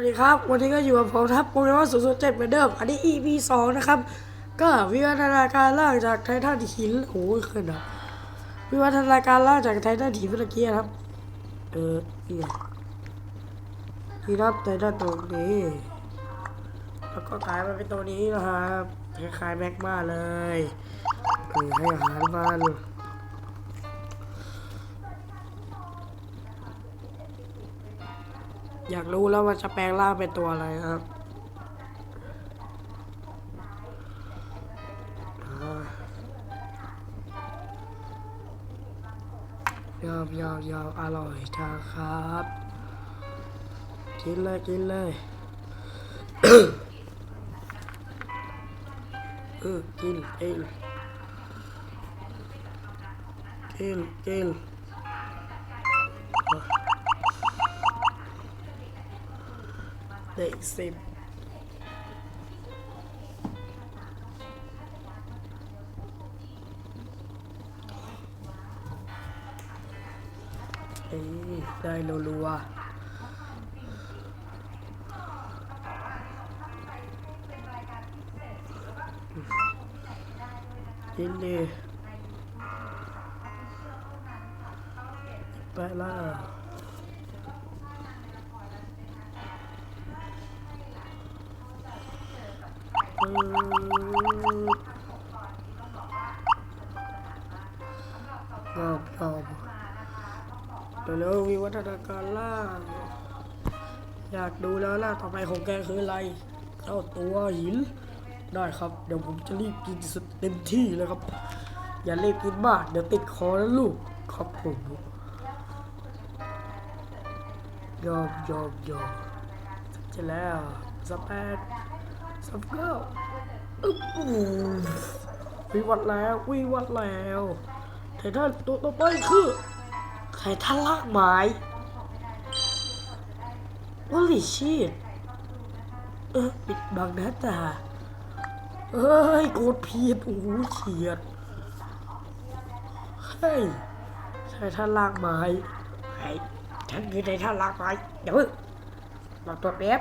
วัสดีครับ วันนี้ก็อยู่กับผมทัพโปเกมอนศูนย์ศูนย์เจ็ดเหมือนเดิม อันนี้ EP สองนะครับ ก็วิวัฒนาการล่างจากไททันหินโอ้ยขึ้นอะวิวัฒนาการล่างจากไททันหินเมื่อกี้นะครับ เออนี่ไงนี่รับไททันตรงนี้แล้วก็กลายมาเป็นตัวนี้นะครับคล้ายๆแม็กมาเลยเออให้อาหารมัน อยากรู้แล้วว่าจะแปลงร่างเป็นตัวอะไรครับยาวยาวยาวอร่อยจังครับ กินเลยกินเลยเออกินกินกินกิน เด็กสิบเอ้ยได้รัวๆกินดิไปล่ะ อืมยอมยอมเดี๋ยวเร็ววิวัฒนาการล่า อยากดูแล้วล่าต่อไปของแกคืออะไรเจ้าตัวหิน ได้ครับ เดี๋ยวผมจะรีบกินสุดเต็มที่เลยครับ อย่ารีบกินมากเดี๋ยวติดคอนะลูก ครับผมยอมยอมยอมเสร็จแล้วสแปด สับเก้าอึ๊บอู้วิวัฒน์แล้ววิวัฒน์แล้วไททันตัวต่อไปคือไททันลากไม้วอลิชีตเออปิดบังหน้าตาเฮ้ยโกดพีดโอ้โหเฉียดเฮ้ยไททันลากไม้ไอ้ฉันคือไททันลากไม้เดี๋ยวเพิ่งรอตัวแป๊บ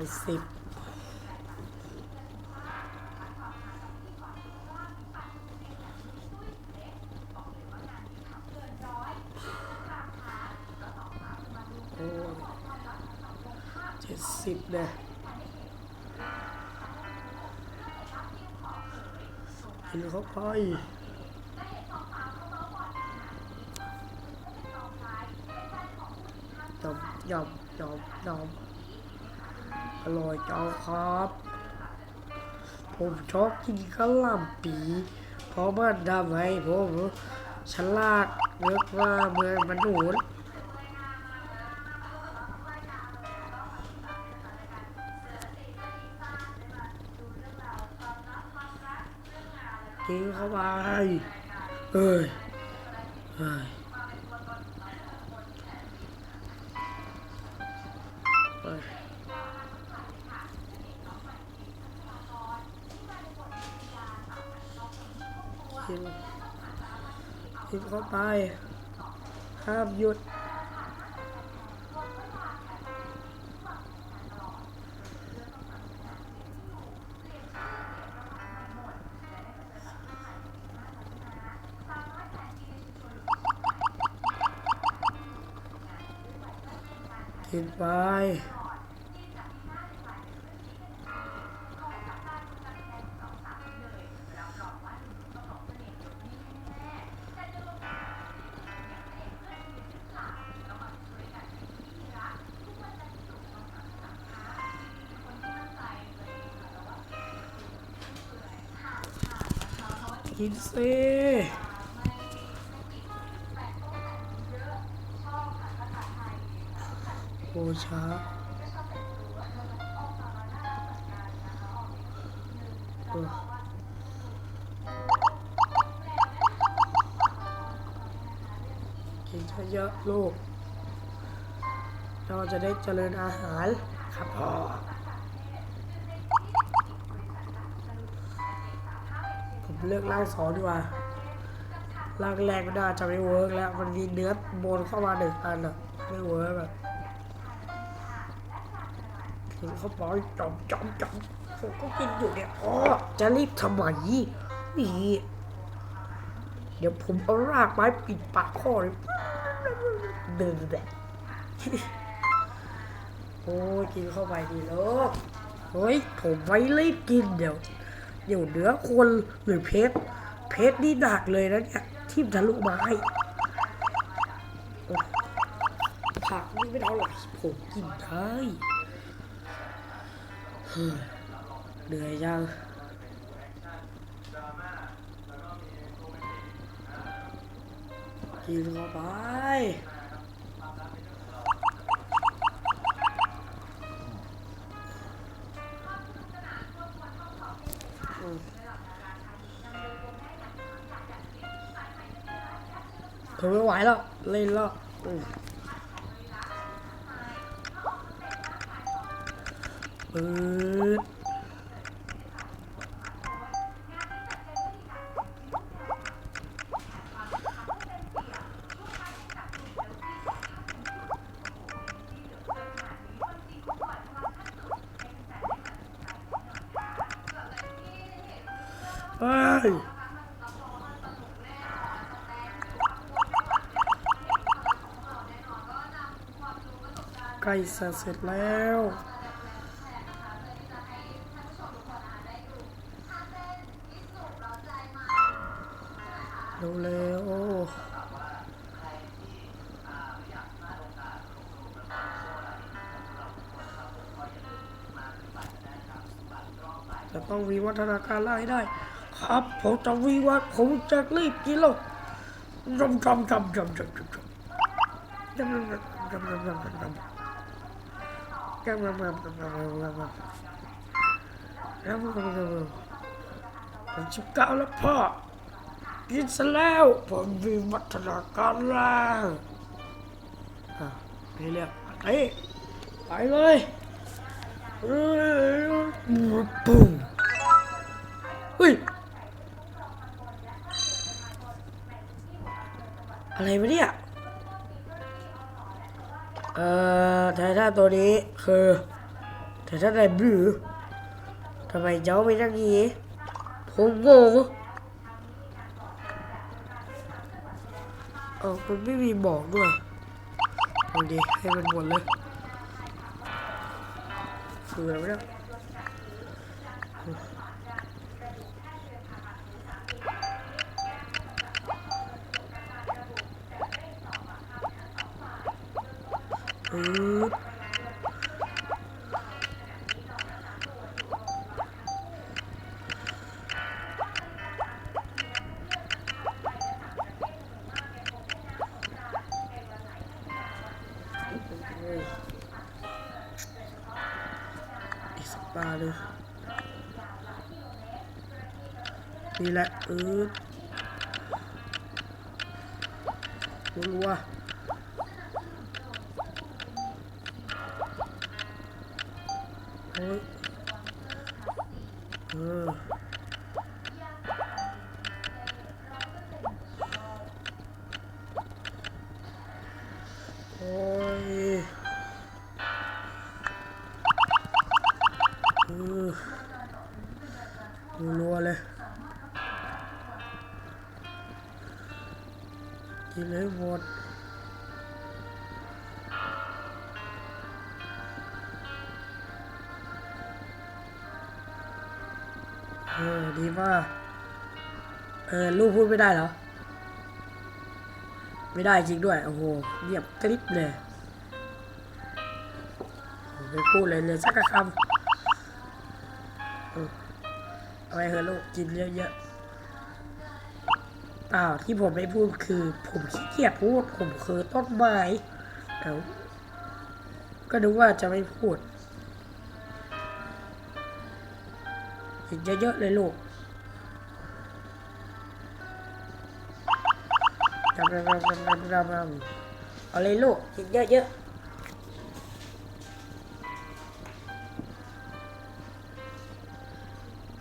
ไปสิบโอ้เจ็ดสิบเนี่ยกินเข้าไปยอมยอมยอมย อร่อยจังครับ ผมชอบกินข้าวหลามปี เพราะมันทำให้ผมฉลาดเยอกว่าเมืองมนุษย์กินเข้าไปเอ้ยเอ้ยเอ้ย กินกินเข้าไปห้ามหยุดกินไป กินสิโอช้าออกินเยอะๆลูก เราจะได้เจริญอาหารครับพ่อ เลือกร่างสองดีกว่าร่างแรกมันน่าจะไม่เวิร์กแล้วมันมีเนื้อบนเข้ามาหนึ่งอันอะไม่เวิร์กอะกินเข้าไปจอมจอมจอมผมก็กินอยู่เนี่ยอ๋อจะรีบทำไมนี่เดี๋ยวผมเอารากไม้ปิดปากข้อเลยเดินแบบโอ้ยกินเข้าไปดีเลิกเฮ้ยผมไม่รีบกินเดี๋ยว เดี๋ยวเนื้อคนหรือเพชรเพชรนี่หนักเลยนะเนี่ยทิ่มทะลุไม้ผักนี่ไม่เท่าไหร่ผมกินได้เฮ้ยเหนื่อยจังกินเข้าไป ทนไม่ไหวแล้ว เล่นแล้วอืมปืด ล้จะเสร็จแล้วเร็วๆจะต้องวิวัฒนาการไล่ได้ ครับผมจะวิวัฒผมจะรีบกินแล้วจำจำจำจำจำจำจำจำจำจำจำจำ ผมสิบเก้าแล้วพ่อ กินซะแล้ว ผมวิวัฒนาการแล้วอะนี่เรียกไปไปเลยปุ้ง คือแต่ถ้าได้บลูทำไมเจ้าไม่นั่งอย่างนี้ ผมงงเออมันไม่มีบอกด้วยเอาดีให้มันหมดเลยคืออะไรวะเนี่ย นี่แหละเออรัวโอ้ย กินเลยหมดเออดีมากเออลูกพูดไม่ได้เหรอ ไม่ได้จริงด้วย โอ้โหเงียบกริบเลยไม่พูดเลยเลยสักคำเออเอาไปเถอะลูกกินเยอะๆ ปล่าที่ผมไม่พูดคือ ผมขี้เกียจพูด ผมคือต้นไม้เอาก็ดูว่าจะไม่พูดกินเยอะๆเลยลูกรำรำรำรำรำรำรำเอาเลยลูกกินเยอะๆ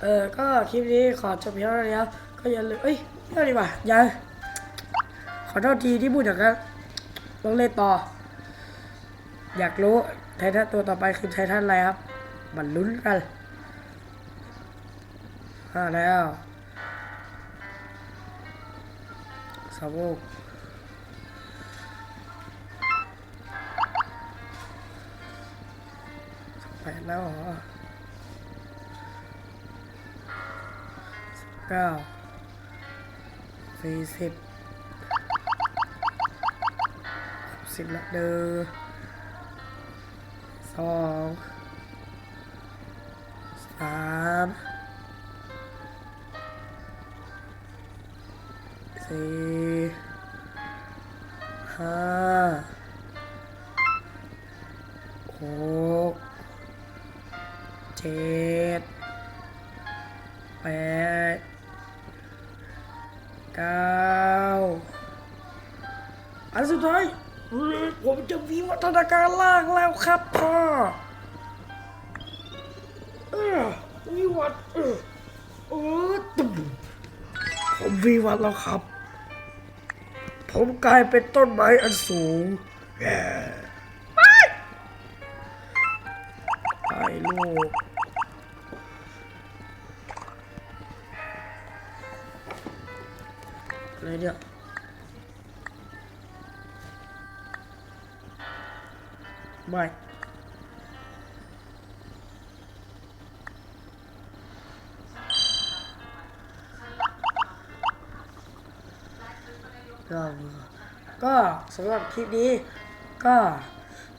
เออ ก็คลิปนี้ขอจบเพียงเท่านี้ครับก็อย่าลืมเอ้ย เอาดีกว่าอย่าอโทษทีที่พูดอย่างนั้นต้องเล่นต่อ อยากรู้ไททันตัวต่อไปคือไททันอะไรครับ มันลุ้นกันห้าแล้วสาวกแปดแล้วเหรอสิบเก้า สี่สิบสิบละเด้อสองสามสี่ห้าหกเจ็ดแปด เก้าอันสุดท้ายผมจะวิวัฒนาการล่างแล้วครับพ่อเออวิวัฒน์เออเออตุ่มผมวิวัฒน์แล้วครับ ผมกลายเป็นต้นไม้อันสูงไปไปลูก อะไรเนี่ยไม่ก็ก็สำหรับคลิปนี้ ก็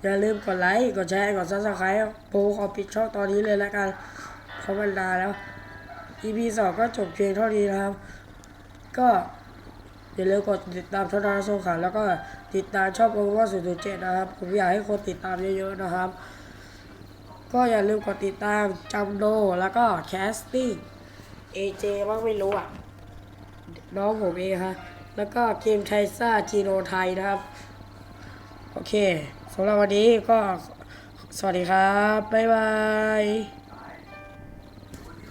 อย่าลืมกดไลค์ กดแชร์ กดซับสไครต์โปรขอปิดช่องตอนนี้เลยแล้วกันเพราะมันนานแล้ว EP สองก็จบเพียงเท่านี้นะครับ ก็ อย่าลืมกดติดตามช่องทางโซขาแล้วก็ติดตามชองโปรโมชั่นศูนย์เจ็ดนะครับ ผมอยากให้คนติดตามเยอะๆนะครับ ก็อย่าลืมกดติดตามจัมโดแล้วก็แคสติ้งเอเจบ้างไม่รู้อะ น้องผมเองฮะแล้วก็เกมไทซ่าจีโนไทยนะครับ โอเคสำหรับวันนี้ก็สวัสดีครับ บ๊ายบาย